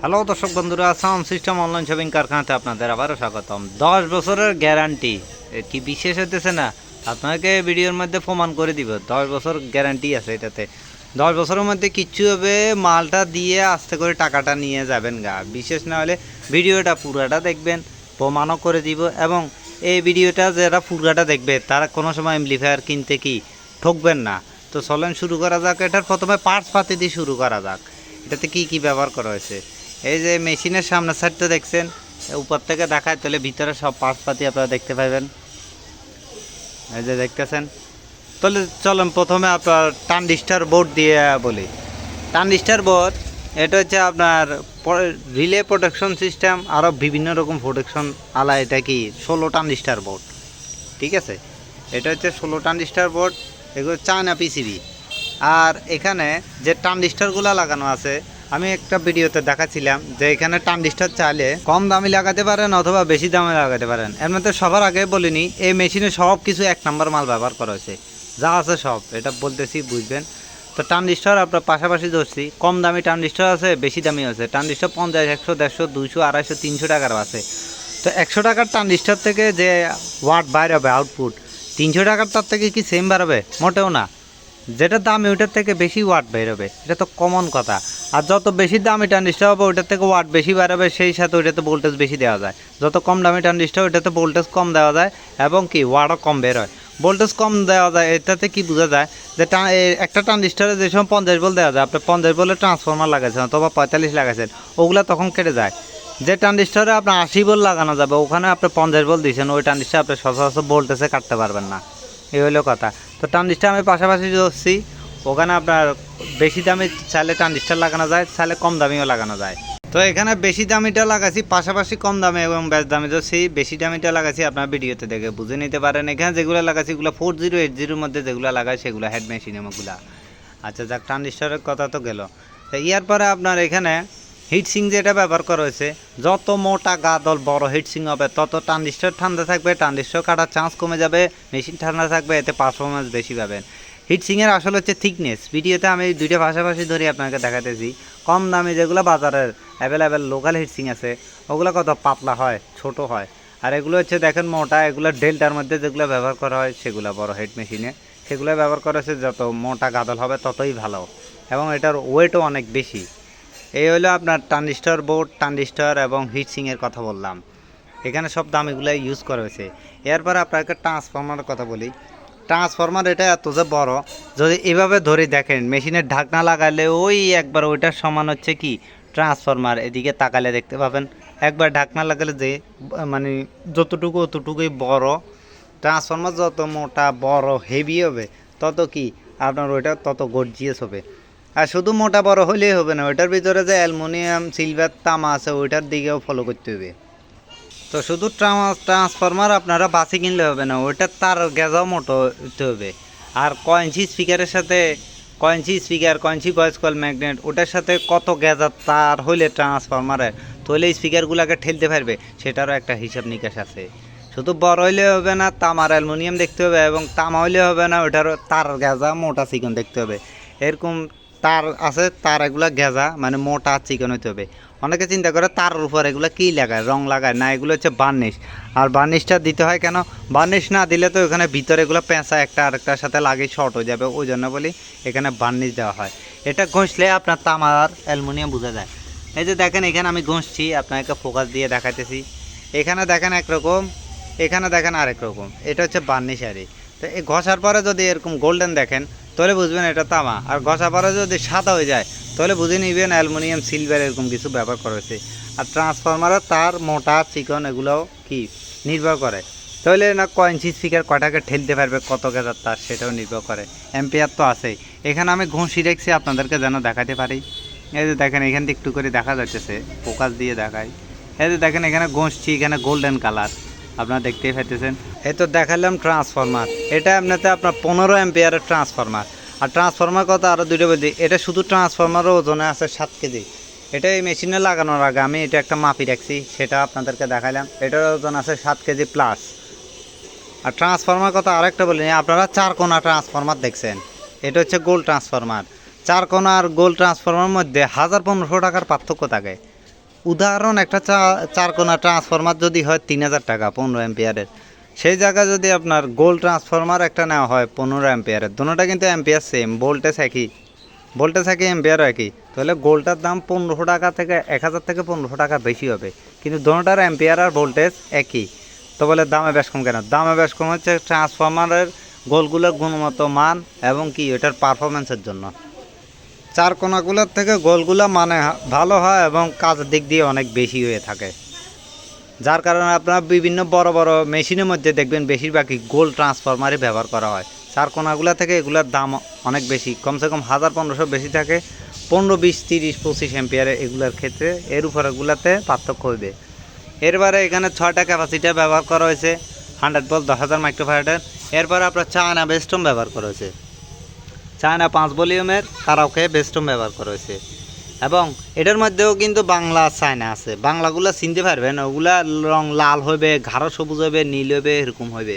Hello দর্শক বন্ধুরা sound system online shopping কারখানাতে আপনাদের আবারও স্বাগতম। দশ বছরের গ্যারান্টি কি বিশেষ হতেছে না? আপনাকে ভিডিওর মধ্যে প্রমাণ করে দিব, দশ বছর গ্যারান্টি আছে এটাতে। দশ বছরের মধ্যে কিচ্ছু হবে, মালটা দিয়ে আস্তে করে টাকাটা নিয়ে যাবেন গা। বিশেষ না হলে ভিডিওটা পুরাটা দেখবেন, প্রমাণও করে দিব এবং এই ভিডিওটা যারা পুরাটা দেখবে, তারা কোনো সময় এমপ্লিফায়ার কিনতে কি ঠকবেন না। তো চলেন শুরু করা যাক, এটার প্রথমে পার্টস পাতি দিয়ে শুরু করা যাক। এটাতে কি কি ব্যবহার করা হয়েছে? এই যে মেশিনের সামনের সাইডটা দেখছেন উপর থেকে দেখায়, তাহলে ভিতরে সব পার্টস পাতি আপনারা দেখতে পাবেন। এই যে দেখতেছেন। তাহলে চলেন প্রথমে আপনার টানডিস্টার বোর্ড দিয়ে বলি। টানডিস্টার বোর্ড এটা হচ্ছে আপনার রিলে প্রোটেকশন সিস্টেম আরও বিভিন্ন রকম প্রোটেকশন আলা এটা কি, ষোলো টানডিস্টার বোর্ড ঠিক আছে? এটা হচ্ছে ষোলো টানডিস্টার বোর্ড এগুলো চায়না পিসিবি আর এখানে যে টানডিস্টারগুলো লাগানো আছে, আমি একটা ভিডিওতে দেখাচ্ছিলাম যে এখানে টানডিস্টার চাইলে কম দামি লাগাতে পারেন অথবা বেশি দামে লাগাতে পারেন। এর মধ্যে সবার আগে বলিনি, এই মেশিনে সব কিছু এক নম্বর মাল ব্যবহার করা হয়েছে। যা আছে সব, এটা বলতেছি, বুঝবেন? তো ট্রানজিস্টার আপনার পাশাপাশি ধরছি, কম দামি ট্রানজিস্টার আছে, বেশি দামি আছে। ট্রানজিস্টার পঞ্চাশ, একশো, দেড়শো, দুইশো, আড়াইশো, তিনশো টাকার আছে। তো একশো টাকার ট্রানজিস্টার থেকে যে ওয়াট বাইর হবে আউটপুট, তিনশো টাকার তার থেকে কি সেম বাড়াবে মোটেও না। যেটা দামি ওইটার থেকে বেশি ওয়াট বেরোবে, এটা তো কমন কথা। আর যত বেশি দামি ট্রানজিস্টার হবে ওইটার থেকে ওয়াট বেশি বাড়াবে সেই সাথে ওইটাতে ভোল্টেজ বেশি দেওয়া যায়। যত কম দামি ট্রানজিস্টার ওইটাতে ভোল্টেজ কম দেওয়া যায়, এবং কি ওয়াটও কম বের হয়। ভোল্টেজ কম দেওয়া যায়, এটাতে কি বোঝা যায় যে একটা ট্রানজিস্টারে যে সময় পঞ্চাশ বল দেওয়া যায়, আপনি পঞ্চাশ বলের ট্রান্সফর্মার লাগাইছেন অথবা পঁয়তাল্লিশ লাগাইছেন, ওগুলো তখন কেটে যায়। যে ট্রানজিস্টারে আপনার আশি বল লাগানো যাবে, ওখানে আপনি পঞ্চাশ বল দিয়েছেন, ওই ট্রানজিস্টার আপনি সচরাচর ভোল্টেজে কাটতে পারবেন না। এই হলো কথা। তো ট্রানজিস্টার আমি পাশাপাশি ধরছি। ওখানে আপনার বেশি দামি চাইলে ট্রানজিস্টার লাগানো যায়, চাইলে কম দামিও লাগানো যায়। তো এখানে বেশি দামিটা লাগাচ্ছি পাশাপাশি কম দামে এবং বেশ দামে তো সেই বেশি দামিটা লাগাচ্ছি আপনার ভিডিওতে দেখে বুঝে নিতে পারেন। এখানে যেগুলো লাগাচ্ছি এগুলো ফোর জিরো এইট জিরোর মধ্যে যেগুলো লাগায় সেগুলো হেড মেশিন আচ্ছা যাক ট্রানজিস্টারের কথা তো গেল। তো ইয়ার পরে আপনার এখানে হিটসিং যেটা ব্যবহার করা হয়েছে, যত মোটা গাদল বড় হিটসিং হবে, তত ট্রানজিস্টার ঠান্ডা থাকবে, ট্রানজিস্টার কাটার চান্স কমে যাবে মেশিন ঠান্ডা থাকবে, এতে পারফরমেন্স বেশি পাবেন। হিটসিংয়ের আসল হচ্ছে থিকনেস ভিডিওতে আমি দুইটা পাশাপাশি ধরে আপনাকে দেখাতেছি। কম দামে যেগুলো বাজারের অ্যাভেলেবেল লোকাল হিটসিং আছে, ওগুলো কত পাতলা হয়, ছোট হয়। আর এগুলো হচ্ছে দেখেন মোটা, এগুলো ডেল্টার মধ্যে যেগুলো ব্যবহার করা হয়, সেগুলো বড় হেড মেশিনে সেগুলো ব্যবহার করা হচ্ছে যত মোটা গাদল হবে, ততই ভালো। এবং এটার ওয়েটও অনেক বেশি। এই হলো আপনার ট্রানজিস্টর বোর্ড, ট্রানজিস্টার এবং হিটসিংয়ের কথা বললাম। এখানে সব দাম এগুলো ইউজ করা হয়েছে। এরপর আপনাকে ট্রান্সফর্মারের কথা বলি। ট্রান্সফর্মার এটা এত যে বড়, যদি এভাবে ধরে দেখেন, মেশিনের ঢাকনা লাগালে ওই একবার ওইটার সমান হচ্ছে কি? ট্রান্সফর্মার এদিকে তাকালে দেখতে পাবেন। একবার ঢাকনা লাগালে যে মানে যতটুকু অতটুকুই বড় ট্রান্সফর্মার যত মোটা, বড় হেভি হবে, তত কি? আপনার ওইটা তত গর্জিয়াস হবে। আর শুধু মোটা বড় হলেই হবে না, ওইটার ভিতরে যে অ্যালুমিনিয়াম, সিলভার তামা আছে, ওইটার দিকেও ফলো করতে হবে। তো শুধু ট্রান্স- ট্রান্সফরমার আপনারা বাসে কিনলে হবে না ওইটার তার গেজাও মোটো হতে হবে। আর কয়েন্সি স্পিকারের সাথে কয়েন্সি স্পিকার কয়েন্সি ভয়েস কল, ম্যাগনেট, ওটার সাথে কত গেজার তার হইলে ট্রান্সফরমারে তাহলে স্পিকারগুলোকে ঠেলতে পারবে, সেটারও একটা হিসাব নিকাশ আছে। শুধু বড় হইলে হবে না, তামার অ্যালুমিনিয়াম দেখতে হবে এবং তামা হইলে হবে না ওটারও তার গেজা মোটা চিকন দেখতে হবে। এরকম তার আছে, তার এগুলা গেজা মানে মোটা চিকন হইতে হবে। অনেকে চিন্তা করে তার উপর এগুলো কী লাগায়, রং লাগায়? না, এগুলো হচ্ছে বার্নিশ আর বার্নিশটা দিতে হয় কেন? বার্নিশ না দিলে তো এখানে ভিতরে এগুলো পেঁচা একটা আরেকটার সাথে লাগে শর্ট হয়ে যাবে। ওই জন্য বলি এখানে বার্নিশ দেওয়া হয়। এটা ঘষলে আপনার তামার অ্যালুমিনিয়াম বোঝা যায়। এই যে দেখেন, এখানে আমি ঘষছি, আপনাকে ফোকাস দিয়ে দেখাইতেছি। এখানে দেখেন একরকম, এখানে দেখেন আরেক রকম। এটা হচ্ছে বার্নিশ আরি তো এই ঘষার পরে যদি এরকম গোল্ডেন দেখেন তাহলে বুঝবেন এটা তামা। আর ঘষা পরে যদি সাদা হয়ে যায় তাহলে বুঝে নিবেন অ্যালুমিনিয়াম, সিলভার এরকম কিছু ব্যবহার করা হয়েছে। আর ট্রান্সফরমারের তার মোটা চিকন এগুলোও কি নির্ভর করে। তাহলে না কয়েন্সি স্পিকার কটাকে ঠেলতে পারবে, কত গেজার তার সেটাও নির্ভর করে। এম্পিয়ার তো আছেই। এখানে আমি ঘষি রেখেছি, আপনাদেরকে যেন দেখাতে পারি। এই যে দেখেন, এখান থেকে একটু করে দেখা যাচ্ছে ফোকাস দিয়ে দেখাই। এই যে দেখেন, এখানে ঘষছি, এখানে গোল্ডেন কালার আপনারা দেখতেই পাইতেছেন। এই তো দেখালাম ট্রান্সফরমার এটা এমনিতে আপনার পনেরো এম্পিয়ারের ট্রান্সফরমার আর ট্রান্সফর্মার কথা আরও দুটো বলি। এটা শুধু ট্রান্সফরমারও ওজনে আছে সাত কেজি। এটা এই মেশিনে লাগানোর আগে আমি এটা একটা মাপি রাখছি, সেটা আপনাদেরকে দেখালাম এটার ওজন আছে সাত কেজি প্লাস আর ট্রান্সফরমার কথা আরেকটা বলিনি আপনারা চার কোনা ট্রান্সফর্মার দেখছেন। এটা হচ্ছে গোল ট্রান্সফর্মার চার কোনা আর গোল ট্রান্সফর্মার মধ্যে হাজার পনেরোশো টাকার পার্থক্য থাকে। উদাহরণ, একটা চা- চার কোনা ট্রান্সফর্মার যদি হয় তিন হাজার টাকা, পনেরো এম্পিয়ারের সেই জায়গায় যদি আপনার গোল ট্রান্সফরমার একটা নেওয়া হয় পনেরো এম্পিয়ারের দুটোটা কিন্তু এম্পিয়ার সেম ভোল্টেজ একই। ভোল্টেজ একই এম্পিয়ার একই। তাহলে গোলটার দাম পনেরোশো টাকা থেকে এক হাজার থেকে পনেরোশো টাকা বেশি হবে। কিন্তু দুটোটার এম্পিয়ার আর ভোল্টেজ একই। তো বলে দামে বেশ কম কেন? দামে বেশ কম হচ্ছে ট্রান্সফরমারের গোলগুলোর গুণগত মান এবং কি এটার পারফরমেন্সের জন্য। চার কোনাগুলোর থেকে গোলগুলো মানে ভালো হয় এবং কাজের দিক দিয়ে অনেক বেশি হয়ে থাকে। যার কারণে আপনার বিভিন্ন বড় বড় মেশিনের মধ্যে দেখবেন বেশিরভাগই গোল ট্রান্সফরমারই ব্যবহার করা হয়। চার কোনাগুলো থেকে এগুলোর দাম অনেক বেশি। কমসে কম হাজার পনেরোশো বেশি থাকে। পনেরো বিশ তিরিশ পঁচিশ এম্পিয়ারে এগুলোর ক্ষেত্রে এর উপরেগুলোতে পার্থক্য হবে এরপরে এখানে ছয়টা ক্যাপাসিটি ব্যবহার করা হয়েছে। হান্ড্রেড বল দশ হাজার মাইক্রোফাইটার এরপরে আপনার চায়না বেস্টম ব্যবহার করা হয়েছে। চায়না পাঁচ ভলিউমের কারাওকে বেস্টম ব্যবহার করা হয়েছে। এবং এটার মধ্যেও কিন্তু বাংলা চায়না আছে। বাংলাগুলো চিনতে পারবেন, ওগুলা রং লাল হবে গাঢ় সবুজ হবে নীল হবে এরকম হবে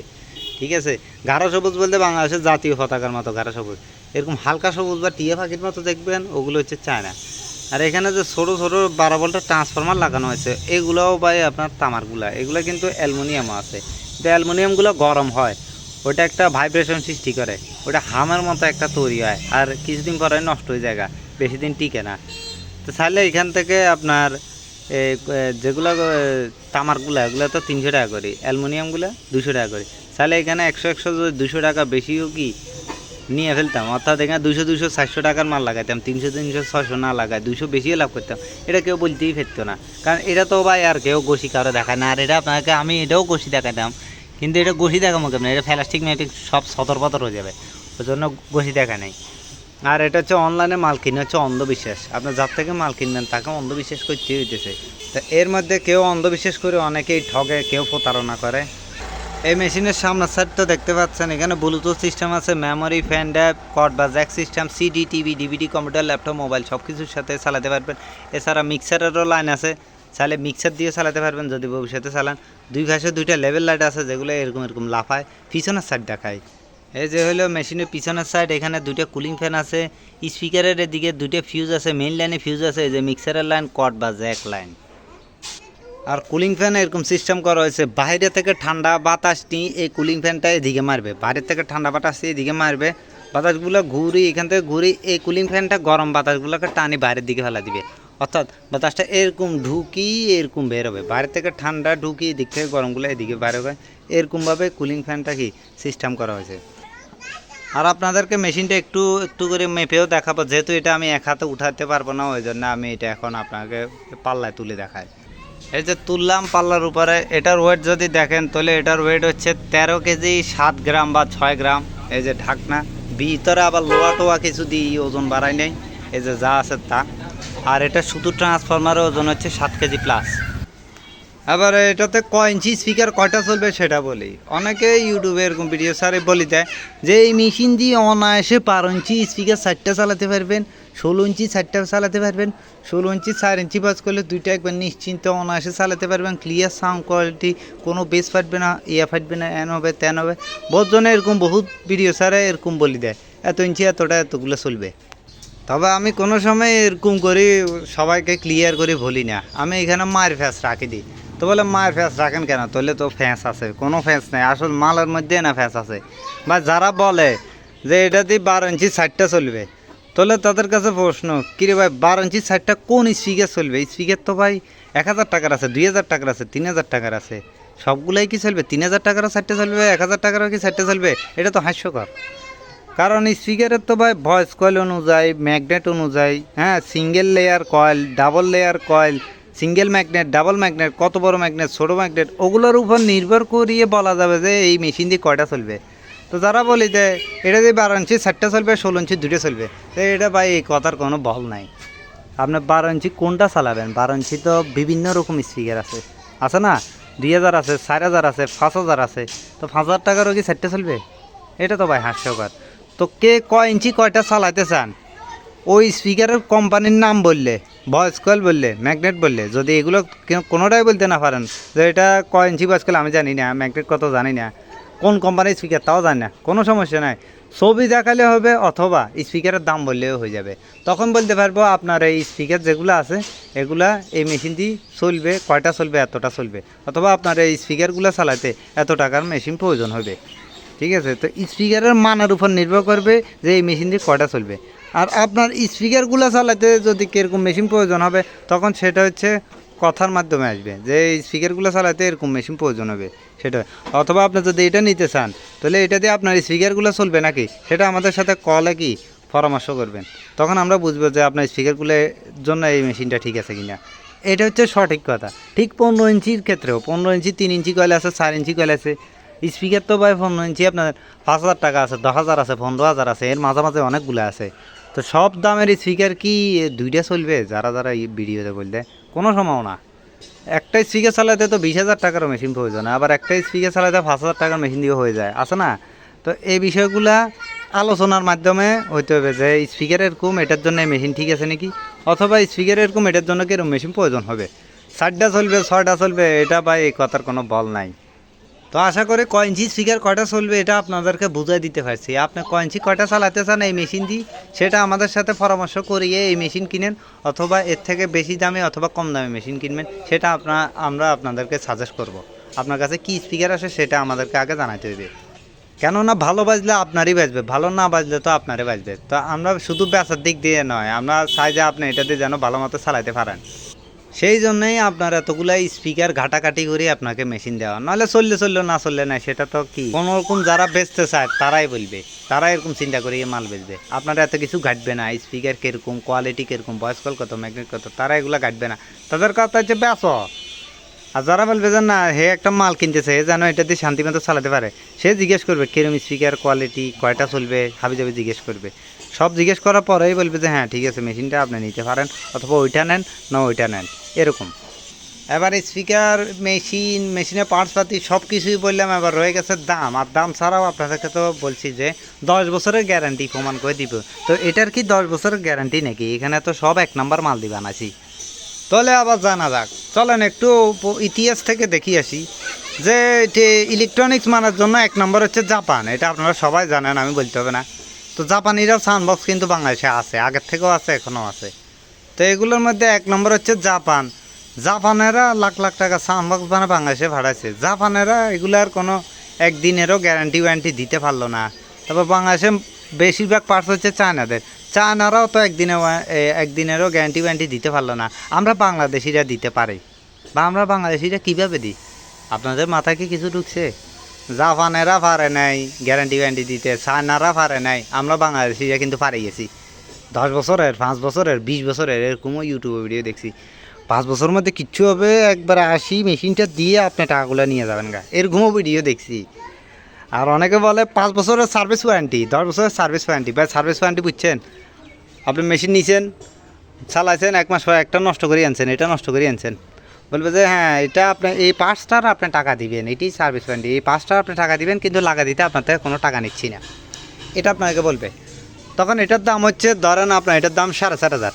ঠিক আছে? গাঢ় সবুজ বলতে বাংলাদেশের জাতীয় পতাকার মতো গাঢ় সবুজ। এরকম হালকা সবুজ বা টিয়া পাখির মতো দেখবেন, ওগুলো হচ্ছে চায়না। আর এখানে যে ছোটো ছোটো বারো ভোল্টের ট্রান্সফরমার লাগানো হয়েছে, এগুলোও ভাই আপনার তামারগুলা, এগুলো কিন্তু অ্যালুমিনিয়ামও আছে। কিন্তু অ্যালুমিনিয়ামগুলো গরম হয় ওটা একটা ভাইব্রেশন সৃষ্টি করে ওটা হামের মতো একটা তৈরি হয়, আর কিছুদিন পরে নষ্ট হয়ে যায় বেশি দিন টিকে না। তো চাইলে এখান থেকে আপনার যেগুলো তামারগুলো, এগুলো তো তিনশো টাকা করে। অ্যালুমিনিয়ামগুলো দুশো টাকা করে। চাইলে এখানে একশো একশো দুশো টাকা বেশিও কি নিয়ে ফেলতাম? অর্থাৎ এখানে দুশো দুশো চারশো টাকার মাল লাগাইতাম। তিনশো তিনশো ছশো না লাগায় দুশো বেশিও লাভ করতাম। এটা কেউ বলতেই ফেরতো না। কারণ এটা তো ভাই আর কেউ গোসি কারও দেখায় না। আর এটা আপনাকে, আমি এটাও গোসি দেখাতাম কিন্তু এটা গোসি দেখাবো কেমন এটা প্লাস্টিক ম্যাটিক সব সতর পতর হয়ে যাবে। ওই জন্য গোসি দেখা নেই। আর এটা হচ্ছে অনলাইনে মাল কিনে, হচ্ছে অন্ধবিশ্বাস। আপনার যার থেকে মাল কিনবেন, তাকে অন্ধবিশ্বাস করতে হইতেছে। তা এর মধ্যে কেউ অন্ধবিশ্বাস করে অনেকেই ঠগে, কেউ প্রতারণা করে। এই মেশিনের সামনের সাইড তো দেখতে পাচ্ছেন, এখানে ব্লুটুথ সিস্টেম আছে মেমোরি ফ্যান ড্যাপ কট বা jack system CD TV DVD computer laptop mobile সব কিছুর সাথে চালাতে পারবেন। এছাড়া মিক্সারেরও লাইন আছে, চাইলে মিক্সার দিয়ে চালাতে পারবেন যদি ভবিষ্যতে চালান। দুই পাশে দুইটা লেভেল লাইট আছে, যেগুলো এরকম এরকম লাফায়, পিছনের সাইড দেখায়। এই যে হলো মেশিনের পিছনের সাইড এখানে দুইটা কুলিং ফ্যান আছে। স্পিকারের এদিকে দুইটা ফিউজ আছে মেইন লাইনে ফিউজ আছে, এই যে মিক্সারের লাইন কট বা জ্যাক লাইন আর কুলিং ফ্যান এরকম সিস্টেম করা হয়েছে, বাইরে থেকে ঠান্ডা বাতাস নিয়ে এই কুলিং ফ্যানটা এদিকে মারবে। বাইরে থেকে ঠান্ডা বাতাস এদিকে মারবে। বাতাসগুলো ঘুরি এখান থেকে ঘুরি এই কুলিং ফ্যানটা গরম বাতাসগুলোকে টানি বাইরের দিকে ফেলা দিবে। অর্থাৎ বাতাসটা এরকম ঢুকি এরকম বের হবে বাইরে থেকে ঠান্ডা ঢুকি এদিক থেকে গরমগুলো এদিকে বাইরে হবে এরকমভাবে কুলিং ফ্যানটা কি সিস্টেম করা হয়েছে। আর আপনাদেরকে মেশিনটা একটু একটু করে মেপেও দেখাবো, যেহেতু এটা আমি এক হাতে উঠাতে পারব না, ওই জন্য আমি এটা এখন আপনাকে পাল্লায় তুলে দেখাই। এই যে তুললাম পাল্লার উপরে, এটার ওয়েট যদি দেখেন, তাহলে এটার ওয়েট হচ্ছে তেরো কেজি, সাত গ্রাম বা ছয় গ্রাম। এই যে ঢাকনা, ভিতরে আবার লোয়া টোয়া কিছু দিই ওজন বাড়াই নেই এই যে যা আছে তা। আর এটা শুধু ট্রান্সফরমারের ওজন হচ্ছে সাত কেজি প্লাস আবার এটাতে কয় ইঞ্চি স্পিকার কয়টা চলবে সেটা বলি। অনেকে ইউটিউবে এরকম ভিডিও সারে বলি দেয় যে, এই মেশিন দিয়ে অনায়াসে বারো ইঞ্চি স্পিকার চারটা চালাতে পারবেন, ষোলো ইঞ্চি চারটা চালাতে পারবেন, ষোলো ইঞ্চি চার ইঞ্চি বাজ করলে দুইটা একবার নিশ্চিন্তে অনায়াসে চালাতে পারবেন ক্লিয়ার সাউন্ড কোয়ালিটি কোনো বেস ফাটবে না, ইয়া ফাটবে না, এন হবে, তেন হবে। বহুত জনে এরকম বহুত ভিডিও সারে এরকম বলি দেয়, এত ইঞ্চি, এতটা, এতগুলো চলবে। তবে আমি কোনো সময় এরকম করি, সবাইকে ক্লিয়ার করে বলি না। আমি এখানে মায়ের ফ্যাস রাখি দিই। তো বলে, মায়ের ফ্যাস রাখেন কেন? তাহলে তো ফ্যাঁস আছে। কোনো ফ্যাঁস নেই। আসল মালের মধ্যে না ফ্যাঁস আছে। বা যারা বলে যে এটা দিয়ে বারো ইঞ্চি সাইডটা চলবে তাহলে তাদের কাছে প্রশ্ন, কিরে ভাই, বারো ইঞ্চি সাইডটা কোন স্পিকার চলবে? স্পিকার তো ভাই এক হাজার টাকার আছে, দুই হাজার টাকার আছে, তিন হাজার টাকার আছে। সবগুলাই কি চলবে? তিন হাজার টাকারও সাইডটা চলবে, এক হাজার টাকারও কি সাইডটা চলবে? এটা তো হাস্যকর। কারণ স্পিকারের তো ভাই ভয়েস কয়েল অনুযায়ী ম্যাগনেট অনুযায়ী হ্যাঁ single layer coil double layer coil single magnet, double magnet, কত বড় ম্যাগনেট, ছোটো ম্যাগনেট, ওগুলোর উপর নির্ভর করিয়ে বলা যাবে যে এই মেশিন দিয়ে কয়টা চলবে। তো যারা বলি যে এটা দিয়ে বারো ইঞ্চি, চারটা চলবে, ষোলো ইঞ্চি, দুটো চলবে, তো এটা ভাই এই কথার কোনো বল নাই। আপনি বারো ইঞ্চি কোনটা চালাবেন? বারো ইঞ্চি তো বিভিন্ন রকম স্পিকার আছে। আছে না? দুই হাজার আছে, চার হাজার আছে, পাঁচ হাজার আছে। তো পাঁচ হাজার টাকারও কি চারটে চলবে? এটা তো ভাই হাস্যকর। তো কে কয় ইঞ্চি কয়টা চালাতে চান? ওই স্পিকারের কোম্পানির নাম বললে ভয়েস কয়েল বললে ম্যাগনেট বললে, যদি এগুলো কোনোটাই বলতে না পারেন, যে এটা কয় ইঞ্চি ভয়েস কয়েল আমি জানি না ম্যাগনেট কত জানি না, কোন কোম্পানির স্পিকার তাও জানি না, কোনো সমস্যা নাই। ছবি দেখালে হবে অথবা স্পিকারের দাম বললেও হয়ে যাবে। তখন বলতে পারব আপনার এই স্পিকার যেগুলো আছে, এগুলা এই মেশিন দিয়ে চলবে, কয়টা চলবে, এতটা চলবে, অথবা আপনার এই স্পিকারগুলো চালাতে এত টাকার মেশিন প্রয়োজন হবে। ঠিক আছে? তো স্পিকারের মানের উপর নির্ভর করবে যে এই মেশিন দিয়ে কয়টা চলবে। আর আপনার স্পিকারগুলো চালাতে যদি কীরকম মেশিন প্রয়োজন হবে, তখন সেটা হচ্ছে কথার মাধ্যমে আসবে। যে স্পিকারগুলো চালাতে এরকম মেশিন প্রয়োজন হবে, সেটা। অথবা আপনি যদি এটা নিতে চান, তাহলে এটা দিয়ে আপনার স্পিকারগুলো চলবে নাকি? সেটা আমাদের সাথে কলে কি পরামর্শ করবেন। তখন আমরা বুঝব যে আপনার স্পিকারগুলোর জন্য এই মেশিনটা ঠিক আছে কিনা। এটা হচ্ছে সঠিক কথা। ঠিক পনেরো ইঞ্চির ক্ষেত্রেও, পনেরো ইঞ্চি, তিন ইঞ্চি কয়েল আছে, চার ইঞ্চি কয়েল আছে? স্পিকার তো ভাই পনেরো ইঞ্চি আপনার পাঁচ হাজার টাকা আছে, দশ হাজার আছে, পনেরো হাজার আছে, এর মাঝে মাঝে অনেকগুলো আছে। তো সব দামের স্পিকার কি দুইটা চলবে? যারা যারা ভিডিওতে বললে, কোনো সম্ভাবনা। একটা স্পিকার চালাতে তো বিশ হাজার টাকারও মেশিন প্রয়োজন, আবার একটা স্পিকার চালাতে পাঁচ হাজার টাকার মেশিন দিয়ে হয়ে যায়, আছে না? তো এই বিষয়গুলা আলোচনার মাধ্যমে হইতে হবে যে স্পিকার এরকম এটার জন্য মেশিন ঠিক আছে নাকি? অথবা স্পিকার এরকম এটার জন্য কি এরকম মেশিন প্রয়োজন হবে? চারটা চলবে, ছয়টা চলবে, এটা বা এই কথার কোনো বল নাই। তো আশা করি কয়েঞ্চি স্পিকার কয়টা চলবে এটা আপনাদেরকে বুঝাই দিতে পারছি। আপনি কয়েঞ্চি কটা চালাতে চান এই মেশিন দিয়ে সেটা আমাদের সাথে পরামর্শ করিয়ে এই মেশিন কিনেন, অথবা এর থেকে বেশি দামে অথবা কম দামে মেশিন কিনবেন, সেটা আপনার আমরা আপনাদেরকে সাজেস্ট করব। আপনার কাছে কি স্পিকার আসে সেটা আমাদেরকে আগে জানাতে হবে। কেননা ভালো বাজলে আপনারই বাজবে, ভালো না বাজলে তো আপনারই বাজবে। তো আমরা শুধু বেচার দিক দিয়ে নয়, আমরা চাই যে আপনি এটাতে যেন ভালো মতো চালাতে পারেন। সেই জন্যই আপনার এতগুলা স্পিকার ঘাটাঘাটি করে আপনাকে মেশিন দেওয়া। নাহলে চললে চলল, না চললে না সেটা তো কি? কোনো রকম যারা বেচতে চায়, তারাই বলবে। তারা এরকম চিন্তা করে মাল বেচবে। আপনারা এত কিছু ঘাটবে না স্পিকার কীরকম কোয়ালিটি কীরকম ভয়েস কল কত ম্যাগনেট কত, তারা এগুলো ঘাটবে না। তাদের কথা হচ্ছে, বেচ। আর যারা বলবে যে না, হে একটা মাল কিনতেছে, হে যেন এটা দিয়ে শান্তি মতো চালাতে পারে, সে জিজ্ঞেস করবে, কিরম স্পিকার কোয়ালিটি কয়টা চলবে? হাবি যাবে জিজ্ঞেস করবে। সব জিজ্ঞেস করার পরেই বলবে যে হ্যাঁ ঠিক আছে, মেশিনটা আপনি নিতে পারেন, অথবা ওইটা নেন, না ওইটা নেন। এরকম। এবার স্পিকার মেশিন মেশিনের পার্টস পাতি, সব কিছুই বললাম, এবার রয়ে গেছে দাম। আর দাম ছাড়াও আপনাদেরকে তো বলছি যে, দশ বছরের গ্যারান্টি প্রমাণ করে দিব। তো এটার কি দশ বছরের গ্যারান্টি নাকি? এখানে তো সব এক নম্বর মাল দিবান আছি তাহলে আবার জানা যাক। চলেন একটু ইতিহাস থেকে দেখি আসি। যে এটি ইলেকট্রনিক্স মানার জন্য এক নম্বর হচ্ছে জাপান। এটা আপনারা সবাই জানেন, আমি বলতে হবে না। তো জাপানিরাও সাউন্ডবক্স কিন্তু বাংলাদেশে আছে, আগের থেকেও আছে, এখনও আছে। তো এগুলোর মধ্যে এক নম্বর হচ্ছে জাপান। জাপানেরা লাখ লাখ টাকা সাউন্ডবক্স মানে বাংলাদেশে ভাড়াইছে। জাপানেরা এগুলার কোনো একদিনেরও গ্যারান্টি ওয়ারেন্টি দিতে পারল না। তারপর বাংলাদেশে বেশিরভাগ পার্টস হচ্ছে চায়নাদের। চায়নারাও তো একদিনে একদিনেরও গ্যারান্টি ওয়ারেন্টি দিতে পারল না। আমরা বাংলাদেশিরা দিতে পারি। বা আমরা বাংলাদেশিরা কীভাবে দিই? আপনাদের মাথায় কি কিছু ঢুকছে? জাপানেরা পারে নাই গ্যারান্টি ওয়ারেন্টি দিতে, চায়নারা পারে নাই। আমরা বাংলাদেশিরা কিন্তু পারে গেছি দশ বছরের, পাঁচ বছরের, বিশ বছরের এরকমও ইউটিউবে ভিডিও দেখছি। পাঁচ বছরের মধ্যে কিচ্ছু হবে, একবার আসি মেশিনটা দিয়ে আপনি টাকাগুলো নিয়ে যাবেন গা। এরকমও ভিডিও দেখছি। আর অনেকে বলে পাঁচ বছরের সার্ভিস ওয়ারেন্টি, দশ বছরের সার্ভিস ওয়ারেন্টি। বা সার্ভিস ওয়ারেন্টি বুঝছেন? আপনি মেশিন নিছেন, চালাইছেন, এক মাস একটা নষ্ট করে আনছেন, এটা নষ্ট করে আনছেন। বলবে যে হ্যাঁ এটা আপনি, এই পাঁচটার আপনি টাকা দিবেন, এটাই সার্ভিস ওয়ারেন্টি। এই পাঁচটার আপনি টাকা দিবেন, কিন্তু লাগা দিতে আপনার থেকে কোনো টাকা নিচ্ছি না। এটা আপনাকে বলবে। তখন এটার দাম হচ্ছে, ধরেন আপনার এটার দাম সাড়ে চার হাজার।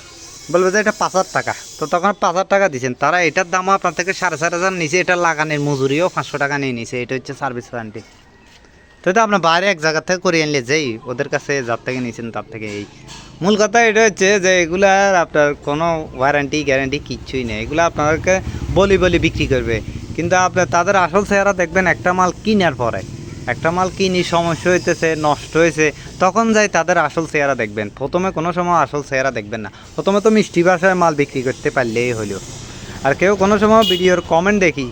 বলবে যে, এটা পাঁচ হাজার টাকা। তো তখন পাঁচ হাজার টাকা দিচ্ছেন। তারা এটার দামও আপনার থেকে সাড়ে চার হাজার নিচে এটা লাগানোর মজুরিও পাঁচশো টাকা নিয়ে নিছে, এটা হচ্ছে সার্ভিস ওয়ারেন্টি। তো এটা আপনার বাইরে এক জায়গা থেকে করে আনলে যেই, ওদের কাছে যার থেকে নিয়েছেন তার থেকে এই। মূল কথা এটা হচ্ছে যে এগুলার আপনার কোনো ওয়ারেন্টি গ্যারান্টি কিচ্ছুই নেই। এগুলো আপনাদেরকে বলি বলি বিক্রি করবে। কিন্তু আপনার তাদের আসল চেহারা দেখবেন একটা মাল কিনার পরে। একটা মাল কিনি, সমস্যা হইতেছে, নষ্ট হয়েছে তখন যাই তাদের আসল চেহারা দেখবেন। প্রথমে কোনো সময় আসল চেহারা দেখবেন না। প্রথমে তো মিষ্টি ভাষায় মাল বিক্রি করতে পারলেই হলো। আর কেউ কোনো সময় ভিডিওর কমেন্ট দেখি,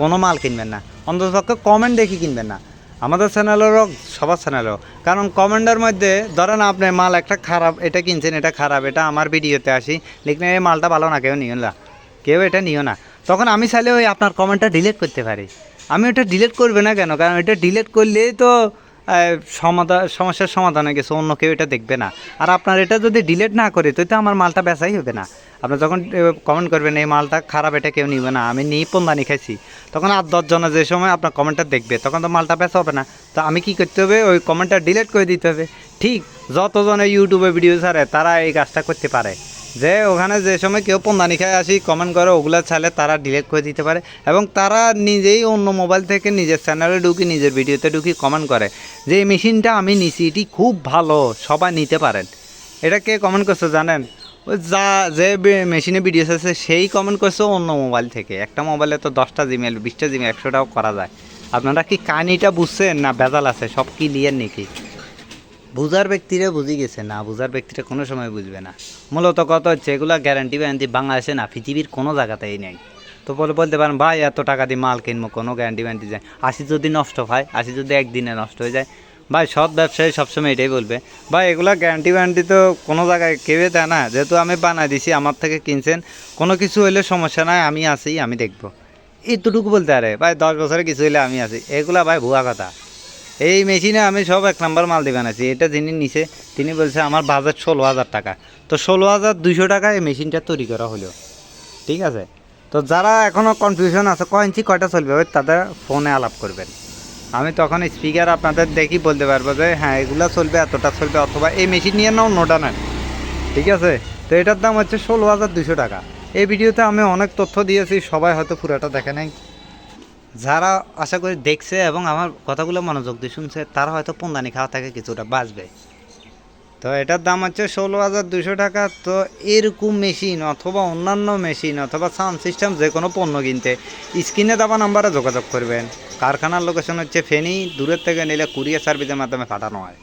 কোনো মাল কিনবেন না। অন্ততপক্ষে কমেন্ট দেখি কিনবেন না। আমাদের চ্যানেলেরও সবার চ্যানেলও কারণ কমেন্টের মধ্যে ধরেন আপনি মাল একটা খারাপ, এটা কিনছেন, এটা খারাপ, এটা আমার ভিডিওতে আসি, লিখলেন এই মালটা ভালো না, কেউ নিও না। কেউ এটা নিও না। তখন আমি চাইলে ওই আপনার কমেন্টটা ডিলিট করতে পারি। আমি ওটা ডিলিট করবে না কেন? কারণ এটা ডিলিট করলেই তো সমাধান সমস্যার সমাধান হয়ে গেছে, অন্য কেউ এটা দেখবে না। আর আপনার এটা যদি ডিলেট না করে তো আমার মালটা বেচাই হবে না। আপনি যখন কমেন্ট করবেন, এই মালটা খারাপ, এটা কেউ নিবে না, আমি নিয়ে পন্দানি খাইছি। তখন আট দশজনে যে সময় আপনার কমেন্টটা দেখবে, তখন তো মালটা বেচা হবে না। তো আমি কি করতে হবে? ওই কমেন্টটা ডিলেট করে দিতে হবে। ঠিক যতজনে ইউটিউবে ভিডিও ছাড়ে, তারা এই কাজটা করতে পারে। যে ওখানে যে সময় কেউ পন্দানি খায় আসি কমেন্ট করে, ওগুলো চাইলে তারা ডিলিট করে দিতে পারে। এবং তারা নিজেই অন্য মোবাইল থেকে নিজের চ্যানেলে ঢুকি, নিজের ভিডিওতে ঢুকি কমেন্ট করে। যে এই মেশিনটা আমি নিছি, এটি খুব ভালো, সবাই নিতে পারেন। এটা কে কমেন্ট করছে জানেন? ওই যা, যে মেশিনে ভিডিও আছে, সেই কমেন্ট করছে অন্য মোবাইল থেকে। একটা মোবাইলে তো দশটা জিমেল বিশটা জিমেল একশোটাও করা যায়। আপনারা কি কাহিনিটা বুঝছেন না বেজাল আছে? সব ক্লিয়ার নাকি? বুঝার ব্যক্তিরা বুঝি গেছে, না, বুঝার ব্যক্তিরা কোনো সময় বুঝবে না। মূলত কথা হচ্ছে, এগুলো গ্যারান্টি গ্যারান্টি বাংলাদেশে না, পৃথিবীর কোনো জায়গাতেই নেই। তো বলে, বলতে পারেন, ভাই, এত টাকা দিয়ে মাল কিনবো, কোনো গ্যারান্টি গ্যারান্টি যায় আসি যদি নষ্ট হয়, আসি যদি একদিনে নষ্ট হয়ে যায়, ভাই সব ব্যবসায়ী সবসময় এটাই বলবে, ভাই, এগুলো গ্যারান্টি গ্যারান্টি তো কোনো জায়গায় কেউই দেয় না, যেহেতু আমি বানাই দিছি, আমার থেকে কিনছেন, কোনো কিছু হইলে সমস্যা নাই, আমি আছি, আমি দেখব। এতটুকু বলতে আরে, ভাই, দশ বছরে কিছু হইলে আমি আছি। এগুলা, ভাই, ভুয়া কথা। এই মেশিনে আমি সব এক নাম্বার মাল দিয়ে বানাইছি। এটা যিনি নিছে, তিনি বলছে, আমার বাজেট ষোলো হাজার টাকা। তো ষোলো হাজার দুইশো টাকা এই মেশিনটা তৈরি করা হলো। ঠিক আছে? তো যারা এখনও কনফিউশন আছে, কয় ইঞ্চি, কয়টা চলবে? তাদের ফোনে আলাপ করবেন। আমি তখন স্পিকার আপনাদের দেখি বলতে পারব যে হ্যাঁ এগুলো চলবে, এতটা চলবে, অথবা এই মেশিন নিয়ে নাও নোটা নেন। ঠিক আছে? তো এটার দাম হচ্ছে ষোলো হাজার দুশো টাকা। এই ভিডিওতে আমি অনেক তথ্য দিয়েছি, সবাই হয়তো পুরোটা দেখে নাই। যারা আশা করি দেখছে এবং আমার কথাগুলো মনোযোগ দিয়ে শুনছে, তারা হয়তো পন্দানি খাওয়া থাকে কিছুটা বাঁচবে। তো এটার দাম হচ্ছে ষোলো হাজার দুশো টাকা। তো এরকম মেশিন অথবা অন্যান্য মেশিন অথবা সাউন্ড সিস্টেম যে কোনো পণ্য কিনতে, স্ক্রিনে দেওয়া নাম্বারে যোগাযোগ করবেন। কারখানার লোকেশন হচ্ছে ফেনি, দূরের থেকে নিলে কুরিয়ার সার্ভিসের মাধ্যমে পাঠানো হয়।